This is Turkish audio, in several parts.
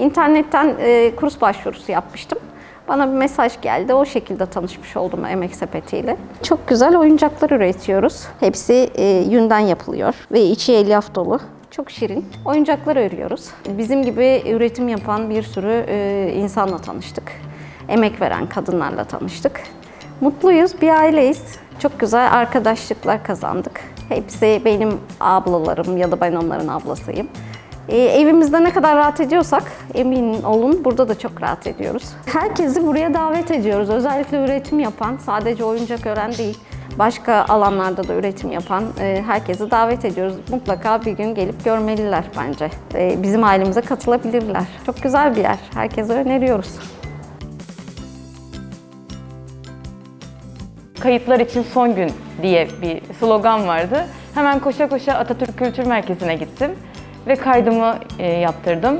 İnternetten e, kurs başvurusu yapmıştım. Bana bir mesaj geldi. O şekilde tanışmış oldum Emek Sepeti ile. Çok güzel oyuncaklar üretiyoruz. Hepsi e, yünden yapılıyor ve içi elyaf dolu. Çok şirin. Oyuncaklar örüyoruz. Bizim gibi üretim yapan bir sürü e, insanla tanıştık. Emek veren kadınlarla tanıştık. Mutluyuz, bir aileyiz. Çok güzel arkadaşlıklar kazandık. Hepsi benim ablalarım ya da ben onların ablasıyım. E, evimizde ne kadar rahat ediyorsak emin olun burada da çok rahat ediyoruz. Herkesi buraya davet ediyoruz. Özellikle üretim yapan, sadece oyuncak öğren değil, başka alanlarda da üretim yapan e, herkesi davet ediyoruz. Mutlaka bir gün gelip görmeliler bence. E, bizim ailemize katılabilirler. Çok güzel bir yer. Herkese öneriyoruz. Kayıtlar için son gün diye bir slogan vardı. Hemen koşa koşa Atatürk Kültür Merkezi'ne gittim ve kaydımı e, yaptırdım.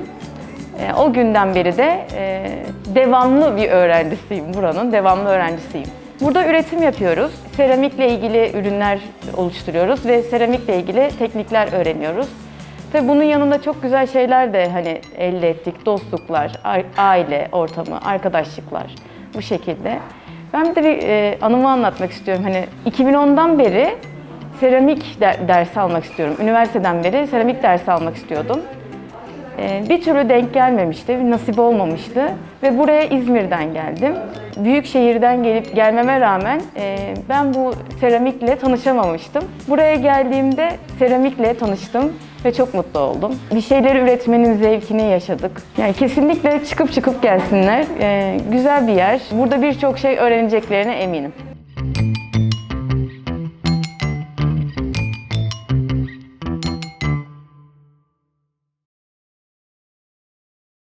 E, o günden beri de e, devamlı bir öğrencisiyim buranın, devamlı öğrencisiyim. Burada üretim yapıyoruz. Seramikle ilgili ürünler oluşturuyoruz ve seramikle ilgili teknikler öğreniyoruz. Ve bunun yanında çok güzel şeyler de hani elde ettik. Dostluklar, aile ortamı, arkadaşlıklar bu şekilde. Ben bir de bir e, anımı anlatmak istiyorum. Hani 2010'dan beri seramik der- dersi almak istiyorum. Üniversiteden beri seramik dersi almak istiyordum. E, bir türlü denk gelmemişti, nasip olmamıştı ve buraya İzmir'den geldim. Büyük şehirden gelip gelmeme rağmen e, ben bu seramikle tanışamamıştım. Buraya geldiğimde seramikle tanıştım ve çok mutlu oldum. Bir şeyleri üretmenin zevkini yaşadık. Yani kesinlikle çıkıp çıkıp gelsinler. E, güzel bir yer. Burada birçok şey öğreneceklerine eminim.